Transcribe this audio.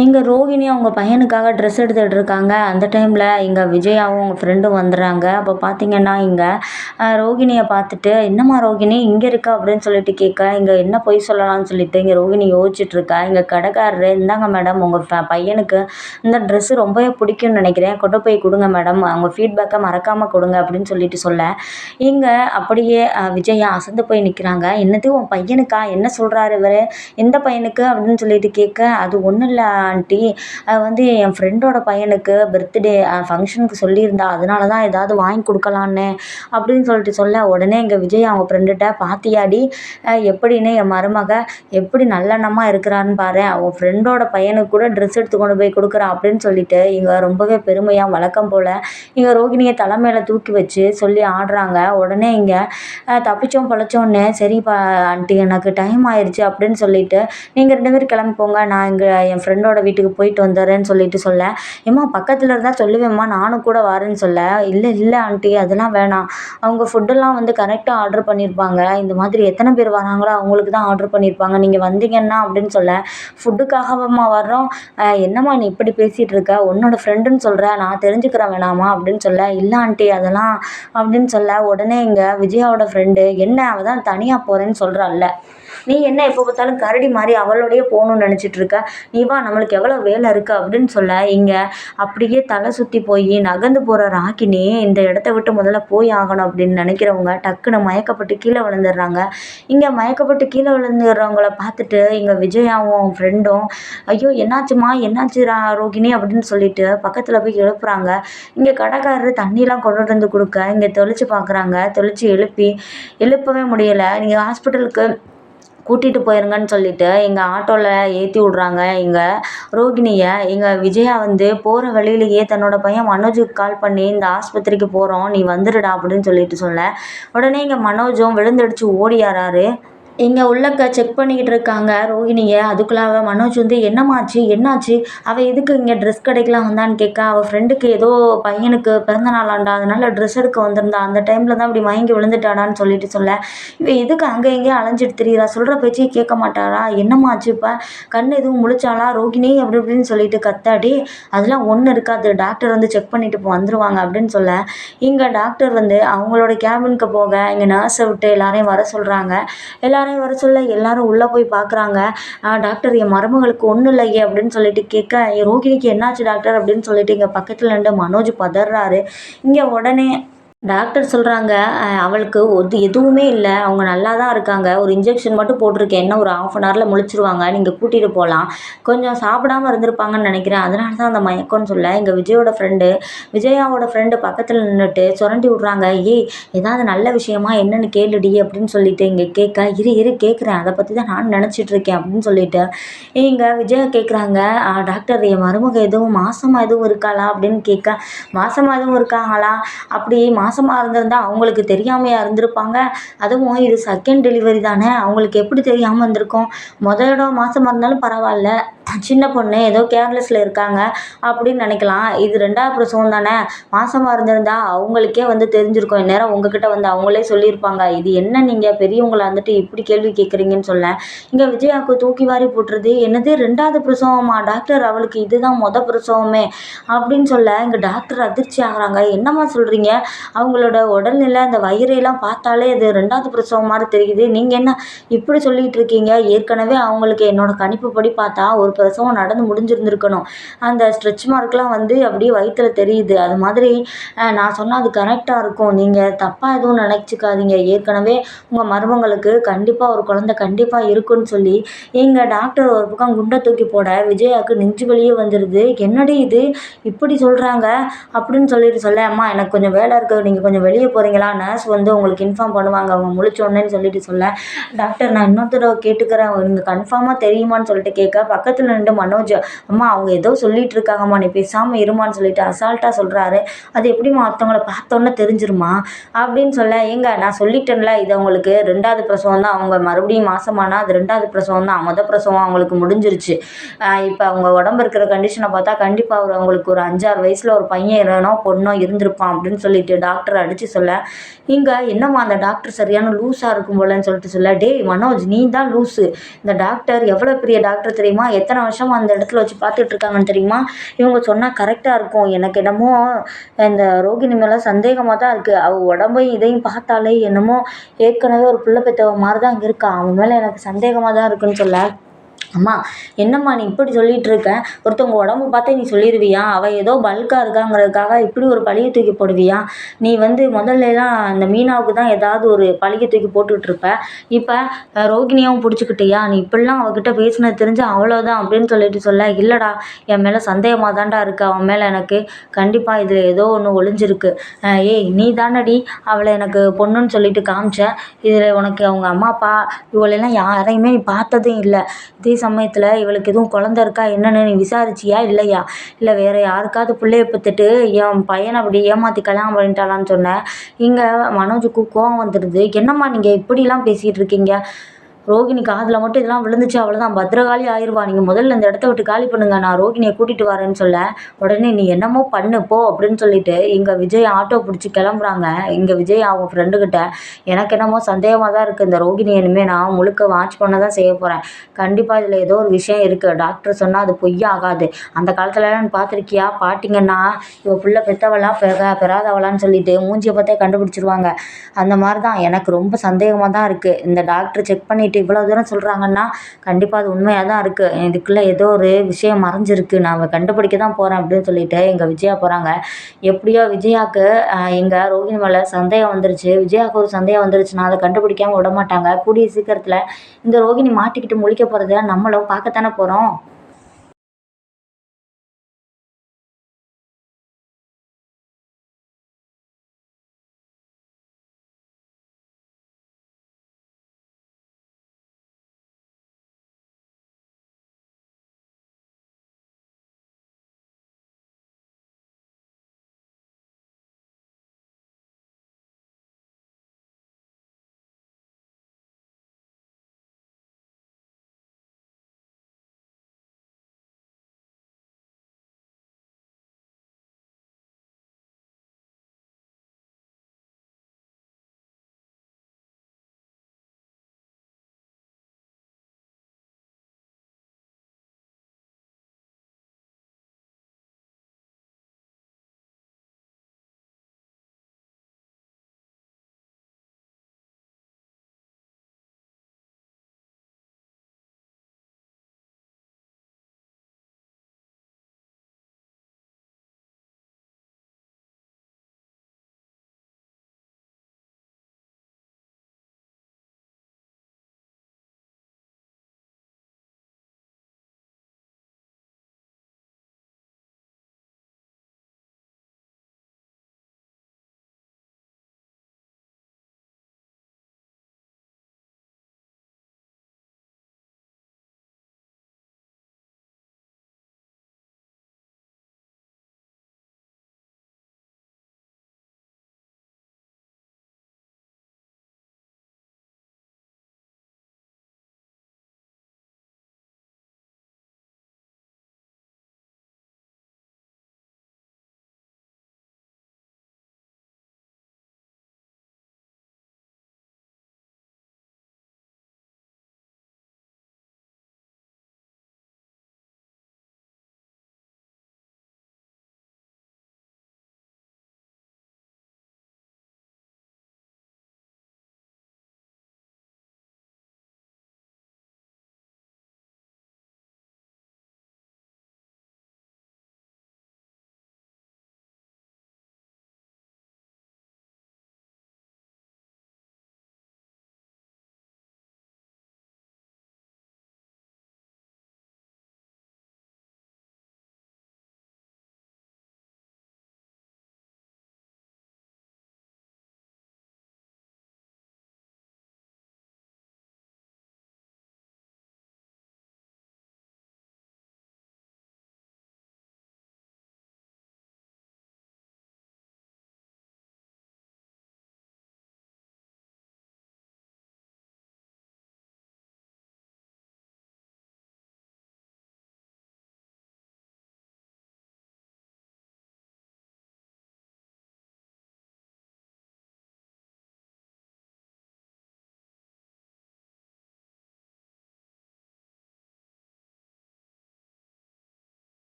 எங்கள் ரோகிணி அவங்க பையனுக்காக ட்ரெஸ் எடுத்துகிட்டு இருக்காங்க. அந்த டைமில் இங்கே விஜயாவும் அவங்க ஃப்ரெண்டும் வந்துடுறாங்க. அப்போ பார்த்தீங்கன்னா இங்கே ரோகிணியை பார்த்துட்டு என்னம்மா ரோகிணி இங்கே இருக்க அப்படின்னு சொல்லிட்டு கேட்க இங்கே என்ன பொய் சொல்லலாம்னு சொல்லிட்டு இங்கே ரோகிணி யோசிச்சுட்ருக்கா இங்கே கடைக்காரரு இந்தாங்க மேடம் உங்கள் ஃப பையனுக்கு இந்த ட்ரெஸ்ஸு ரொம்பவே பிடிக்கும்னு நினைக்கிறேன். கொண்டு போய் கொடுங்க மேடம் அவங்க ஃபீட்பேக்கை மறக்காமல் கொடுங்க அப்படின்னு சொல்லிட்டு சொல்ல. இங்கே அப்படியே விஜயா அசந்து போய் நிற்கிறாங்க என்னது உன் பையனுக்கா? என்ன சொல்கிறாரு இவர்? எந்த பையனுக்கு? அப்படின்னு சொல்லிட்டு கேட்க அது ஒன்றும் இல்லை ஆண்டி அது வந்து என் ஃப்ரெண்டோட பையனுக்கு பர்த்டே ஃபங்க்ஷனுக்கு சொல்லியிருந்தா அதனால தான் ஏதாவது வாங்கி கொடுக்கலான்னு அப்படின்னு சொல்லிட்டு சொல்ல உடனே எங்கள் விஜய் அவங்க ஃப்ரெண்டுகிட்ட பாத்தியாடி எப்படின்னு என் மருமக எப்படி நல்லெண்ணமாக இருக்கிறான்னு பாரு அவன் ஃப்ரெண்டோட பையனுக்கு கூட ட்ரெஸ் எடுத்து கொண்டு போய் கொடுக்குறான் அப்படின்னு சொல்லிட்டு இங்கே ரொம்பவே பெருமையாக வழக்கம் போல் இங்கே ரோகிணியை தலைமையில் தூக்கி வச்சு சொல்லி ஆடுறாங்க. உடனே இங்கே தப்பிச்சோம் பழச்சோன்னு சரிப்பா ஆண்டி எனக்கு டைம் ஆயிடுச்சு அப்படின்னு சொல்லிட்டு நீங்கள் ரெண்டு பேரும் கிளம்பி போங்க நான் இங்கே என் ஃப்ரெண்டோட வீட்டுக்கு போயிட்டு வந்துடுறேன்னு சொல்லிட்டு சொல்ல ஏம்மா பக்கத்தில் இருந்தால் சொல்லுவேம்மா நானும் கூட வரேன்னு சொல்ல. இல்லை இல்லை ஆண்டி அதெல்லாம் வேணாம். அவங்க ஃபுட்டெல்லாம் வந்து கரெக்டாக ஆர்டர் பண்ணியிருப்பாங்க இந்த மாதிரி எத்தனை பேர் வராங்களோ அவங்களுக்கு தான் ஆர்டர் பண்ணியிருப்பாங்க நீங்கள் வந்தீங்கன்னா அப்படின்னு சொல்ல. ஃபுட்டுக்காகவாம்மா வர்றோம். என்னம்மா நீ இப்படி பேசிகிட்டு இருக்க? உன்னோட ஃப்ரெண்டுன்னு சொல்கிற நான் தெரிஞ்சுக்கிறேன் வேணாமா? அப்படின்னு சொல்ல. இல்லை ஆண்டி அதெல்லாம் அப்படின்னு சொல்ல. உடனே இங்கே விஜயாவோட ஃப்ரெண்டு என்ன அவள் தான் தனியாக போகிறேன்னு சொல்கிறாள்ல நீ என்ன எப்போ பார்த்தாலும் கரடி மாதிரி அவளோடைய போகணும்னு நினச்சிட்டு இருக்க? நீ வா நம்மளுக்கு எவ்வளோ வேலை இருக்குது அப்படின்னு சொல்ல. இங்கே அப்படியே தலை சுற்றி போய் நகர்ந்து போகிற ராக்கினி இந்த இடத்த விட்டு முதல்ல போய் ஆகணும் அப்படின்னு நினைக்கிறவங்க டக்குன்னு மயக்கப்பட்டு கீழே விழுந்துடுறாங்க. இங்கே மயக்கப்பட்டு கீழே விழுந்துடுறவங்கள பார்த்துட்டு இங்கே விஜயாவும் அவன் ஃப்ரெண்டும் ஐயோ என்னாச்சுமா என்னாச்சு ரா ரோகிணி அப்படின்னு சொல்லிட்டு பக்கத்தில் போய் எழுப்புறாங்க. இங்கே கடைக்காரர் தண்ணிலாம் கொண்டு வந்து கொடுக்க இங்கே தெளிச்சு பார்க்குறாங்க தெளிச்சு எழுப்பி எழுப்பவே முடியலை. நீங்கள் ஹாஸ்பிட்டலுக்கு கூட்டிகிட்டு போயிருங்கன்னு சொல்லிட்டு எங்கள் ஆட்டோவில் ஏற்றி விட்றாங்க. இங்கே ரோகிணியை எங்கள் விஜயா வந்து போகிற வழியிலேயே தன்னோட பையன் மனோஜுக்கு கால் பண்ணி இந்த ஆஸ்பத்திரிக்கு போகிறோம் நீ வந்துடுடா அப்படின்னு சொல்லிட்டு சொல்ல. உடனே இங்கே மனோஜும் விழுந்தடிச்சு ஓடியாராரு இங்கே உள்ளக்க செக் பண்ணிக்கிட்டு இருக்காங்க ரோகிணியை அதுக்குள்ளாக மனோஜ் வந்து என்னமாச்சு என்னாச்சு? அவள் எதுக்கு இங்கே ட்ரெஸ் கடைக்கெலாம் வந்தான்னு கேட்க அவள் ஃப்ரெண்டுக்கு ஏதோ பையனுக்கு பிறந்த நாளாண்டா அதனால் ட்ரெஸ் எடுக்க வந்திருந்தா. அந்த டைமில் தான் இப்படி மயங்கி விழுந்துட்டாடான்னு சொல்லிட்டு சொல்ல இவன் எதுக்கு அங்கே எங்கேயும் அலைஞ்சிட்டு தெரியுதா சொல்கிற பேச்சே கேட்க மாட்டாரா என்னமாச்சு இப்போ? கண் எதுவும் முழிச்சாளா? ரோகிணி அப்படி இப்படின்னு சொல்லிட்டு கத்தாடி அதெல்லாம் ஒன்றும் இருக்காது. டாக்டர் வந்து செக் பண்ணிட்டு இப்போ வந்துருவாங்க. அப்படின்னு சொல்ல இங்கே டாக்டர் வந்து அவங்களோட கேபினுக்கு போக இங்கே நர்ஸை விட்டு எல்லாரையும் வர சொல்கிறாங்க எல்லாரையும் வர சொல்ல எல்லாரும் உள்ளே போய் பார்க்குறாங்க டாக்டர் என் மருமகளுக்கு ஒன்றும் இல்லையே அப்படின்னு சொல்லிட்டு கேட்க "என் ரோகிணிக்கு என்னாச்சு டாக்டர் அப்படின்னு சொல்லிட்டு இங்கே பக்கத்தில் நின்று மனோஜ் பதறாரு. இங்கே உடனே டாக்டர் சொல்கிறாங்க அவளுக்கு ஒது எதுவுமே இல்லை. அவங்க நல்லா தான் இருக்காங்க. ஒரு இன்ஜெக்ஷன் மட்டும் போட்டிருக்கேன். என்ன ஒரு ஆஃப் அன் ஹவரில் முழிச்சிருவாங்க. நீங்கள் கூட்டிகிட்டு போகலாம் கொஞ்சம் சாப்பிடாம இருந்திருப்பாங்கன்னு நினைக்கிறேன். அதனால தான் அந்த மயக்கம்னு சொல்ல. எங்கள் விஜயோட ஃப்ரெண்டு விஜயாவோட ஃப்ரெண்டு பக்கத்தில் நின்றுட்டு சுரண்டி விட்றாங்க. ஏய் ஏதாவது நல்ல விஷயமா என்னென்னு கேளுடி அப்படின்னு சொல்லிட்டு இங்கே கேட்க இரு இரு கேட்குறேன் அதை பற்றி தான் நான் நினச்சிட்டு இருக்கேன் அப்படின்னு சொல்லிட்டு இங்கே விஜயா கேட்குறாங்க டாக்டர் என் மருமக எதுவும் மாசமாக எதுவும் இருக்காளா அப்படின்னு கேட்க மாசமாக எதுவும் இருக்காங்களா? அப்படி மாசமாக இருந்திருந்தா அவங்களுக்கு தெரியாமையா இருந்திருப்பாங்க. அதுவும் இது செகண்ட் டெலிவரி தானே. அவங்களுக்கு எப்படி தெரியாமல் இருந்திருக்கும்? முதல் இடம் மாசமாக இருந்தாலும் பரவாயில்ல. சின்ன பொண்ணு ஏதோ கேர்லெஸ்ஸில் இருக்காங்க அப்படின்னு நினைக்கலாம். இது ரெண்டாவது பிரசவம் தானே. மாசமாக இருந்திருந்தா அவங்களுக்கே வந்து தெரிஞ்சிருக்கும். இந்நேரம் உங்ககிட்ட வந்து அவங்களே சொல்லியிருப்பாங்க. இது என்ன நீங்கள் பெரியவங்களை வந்துட்டு இப்படி கேள்வி கேட்குறீங்கன்னு சொல்ல. இங்கே விஜயாவுக்கு தூக்கி வாரி போட்டுருது. என்னது ரெண்டாவது பிரசவமா? டாக்டர் அவளுக்கு இதுதான் மொத பிரசவமே அப்படின்னு சொல்ல. இங்கே டாக்டர் அதிர்ச்சி ஆகுறாங்க. என்னம்மா சொல்கிறீங்க அவங்களோட உடல்நிலை அந்த வயிறையெல்லாம் பார்த்தாலே அது ரெண்டாவது பிரசவம் மாதிரி தெரியுது. நீங்கள் என்ன இப்படி சொல்லிகிட்டு இருக்கீங்க? ஏற்கனவே அவங்களுக்கு என்னோட கணிப்புப்படி பார்த்தா ஒரு பிரசவம் நடந்து முடிஞ்சிருந்துருக்கணும். அந்த ஸ்ட்ரெச் மார்க்லாம் வந்து அப்படியே வயிற்றுல தெரியுது. அது மாதிரி நான் சொன்னால் அது கரெக்டாக இருக்கும். நீங்கள் தப்பாக எதுவும் நினச்சிக்காதீங்க. ஏற்கனவே உங்கள் மருமங்களுக்கு கண்டிப்பாக ஒரு குழந்தை கண்டிப்பாக இருக்குன்னு சொல்லி எங்கள் டாக்டர் ஒரு பக்கம் குண்டை தூக்கி போட விஜயாவுக்கு நெஞ்சு வழியே வந்துடுது என்னடி இது? இப்படி சொல்கிறாங்க அப்படின்னு சொல்லிட்டு சொல்ல அம்மா எனக்கு கொஞ்சம் வேலை இருக்குது நீங்கள் கொஞ்சம் வெளியே போகிறீங்களா நர்ஸ் வந்து உங்களுக்கு இன்ஃபார்ம் பண்ணுவாங்க. அவங்க முழிச்சோடனேன்னு சொல்லிட்டு சொல்ல. டாக்டர் நான் இன்னொரு தடவை கேட்டுக்கிறேன். நீங்கள் கன்ஃபார்மாக தெரியுமான்னு சொல்லிட்டு கேட்க பக்கத்தில் நின்று மனோஜ் அம்மா அவங்க ஏதோ சொல்லிட்டு இருக்காங்கம்மா. நீ பேசாமல் இருமான்னு சொல்லிட்டு அசால்ட்டாக சொல்கிறாரு அது எப்படிம்மா மற்றவங்கள பார்த்தோன்னே தெரிஞ்சிருமா? அப்படின்னு சொல்ல ஏங்க நான் சொல்லிட்டேன்ல. இது அவங்களுக்கு ரெண்டாவது பிரசவம் தான். அவங்க மறுபடியும் மாசமானா அது ரெண்டாவது பிரசவம் தான். மொதல் பிரசவம் அவங்களுக்கு முடிஞ்சிருச்சு. இப்போ அவங்க உடம்பு இருக்கிற கண்டிஷனை பார்த்தா கண்டிப்பாக ஒரு அவங்களுக்கு ஒரு அஞ்சாறு வயசில் ஒரு பையன் இல்லைனோ பொண்ணோ இருந்திருப்பான். அப்படின்னு சொல்லிட்டு டாக்டர் டாக்டர் அடித்து சொல்ல இங்கே என்னம்மா அந்த டாக்டர் சரியான லூஸாக இருக்கும் போலன்னு சொல்லிட்டு சொல்ல டேய் மனோஜ் நீ தான் லூஸு இந்த டாக்டர் எவ்வளோ பெரிய டாக்டர் தெரியுமா? எத்தனை வருஷம் அந்த இடத்துல வச்சு பார்த்துட்டு இருக்காங்கன்னு தெரியுமா? இவங்க சொன்னால் கரெக்டாக இருக்கும். எனக்கு என்னமோ இந்த ரோகிணி மேலே சந்தேகமாக தான் இருக்குது அவள் உடம்பையும் இதையும் பார்த்தாலே என்னமோ ஏற்கனவே ஒரு பிள்ளை பெற்றவ மாதிரி தான் அங்கே இருக்கா? அவன் மேலே எனக்கு சந்தேகமாக தான் இருக்குன்னு சொல்ல. அம்மா என்னம்மா நீ இப்படி சொல்லிட்டு இருக்க ஒருத்தவங்க உடம்பு பார்த்தே நீ சொல்லிடுவியா அவள் ஏதோ பல்காக இருக்காங்கிறதுக்காக இப்படி ஒரு பழியை தூக்கி போடுவியா? நீ வந்து முதல்லலாம் அந்த மீனாவுக்கு தான் ஏதாவது ஒரு பழியை தூக்கி போட்டுக்கிட்டு இருப்ப இப்போ ரோகிணியாவும் பிடிச்சிக்கிட்டியா? நீ இப்படிலாம் அவகிட்ட பேசினது தெரிஞ்சு அவ்வளோதான் அப்படின்னு சொல்லிட்டு சொல்ல இல்லைடா என் மேலே சந்தேகமாக தான்டா இருக்கு. அவன் மேலே எனக்கு கண்டிப்பாக இதில் ஏதோ ஒன்று ஒளிஞ்சிருக்கு. ஏய் நீ தானடி அவளை எனக்கு பொண்ணுன்னு சொல்லிட்டு காமிச்ச. இதில் உனக்கு அவங்க அம்மா அப்பா இவளெல்லாம் யாரையுமே நீ பார்த்ததும் இல்லை. இதே சமயத்தில் இவளுக்கு எதுவும் குழந்த இருக்கா என்னன்னு நீ விசாரிச்சியா இல்லையா? இல்லை வேறு யாருக்காவது பிள்ளைய பெற்றுட்டு என் பையனை அப்படி ஏமாற்றி கல்யாணம் பண்ணிட்டாளான்னு சொன்னேன் இங்கே மனோஜுக்கு கோவம் வந்துடுது. என்னம்மா நீங்கள் இப்படிலாம் பேசிகிட்டு இருக்கீங்க? ரோகிணி காதில் மட்டும் இதெல்லாம் விழுந்துச்சு அவ்வளோதான் பத்திரகாளி ஆயிடுவா நீங்கள் முதல்ல இந்த இடத்த விட்டு காலி பண்ணுங்க. நான் ரோகிணியை கூட்டிகிட்டு வரேன்னு சொல்ல உடனே நீ என்னமோ பண்ணு போ அப்படின்னு சொல்லிட்டு இங்கே விஜய் ஆட்டோ பிடிச்சி கிளம்புறாங்க. இங்கே விஜய் அவங்க ஃப்ரெண்டுக்கிட்ட எனக்கு என்னமோ சந்தேகமாக தான் இருக்குது இந்த ரோகிணி இனிமேல் நான் முழுக்க வாட்ச் பண்ண தான் செய்ய போகிறேன் கண்டிப்பாக இதில் ஏதோ ஒரு விஷயம் இருக்குது டாக்டர் சொன்னால் அது பொய்யாகாது. அந்த காலத்துலலாம் பார்த்துருக்கியா? பாட்டிங்கன்னா இவள் புள்ள பெத்தவளா? பெற பெறாதவளான்னு சொல்லிட்டு மூஞ்சியை பார்த்தே கண்டுபிடிச்சிருவாங்க. அந்த மாதிரி தான் எனக்கு ரொம்ப சந்தேகமாக தான் இருக்குது இந்த டாக்டர் செக் பண்ணிவிட்டு இவ்வளோ தூரம் சொல்கிறாங்கன்னா கண்டிப்பாக அது உண்மையாக தான் இருக்குது இதுக்குள்ளே ஏதோ ஒரு விஷயம் மறைஞ்சிருக்கு. நான் கண்டுபிடிக்க தான் போகிறேன் அப்படின்னு சொல்லிட்டு எங்கள் விஜயா போகிறாங்க எப்படியோ விஜயாவுக்கு எங்கள் ரோகிணி மேலே சந்தேகம் வந்துருச்சு. விஜயாவுக்கு ஒரு சந்தேகம் வந்துருச்சுன்னா அதை கண்டுபிடிக்காமல் விட மாட்டாங்க. கூடிய சீக்கிரத்தில் இந்த ரோகிணி மாட்டிக்கிட்டு முழிக்க போகிறத நம்மளும் பார்க்கத்தானே போகிறோம்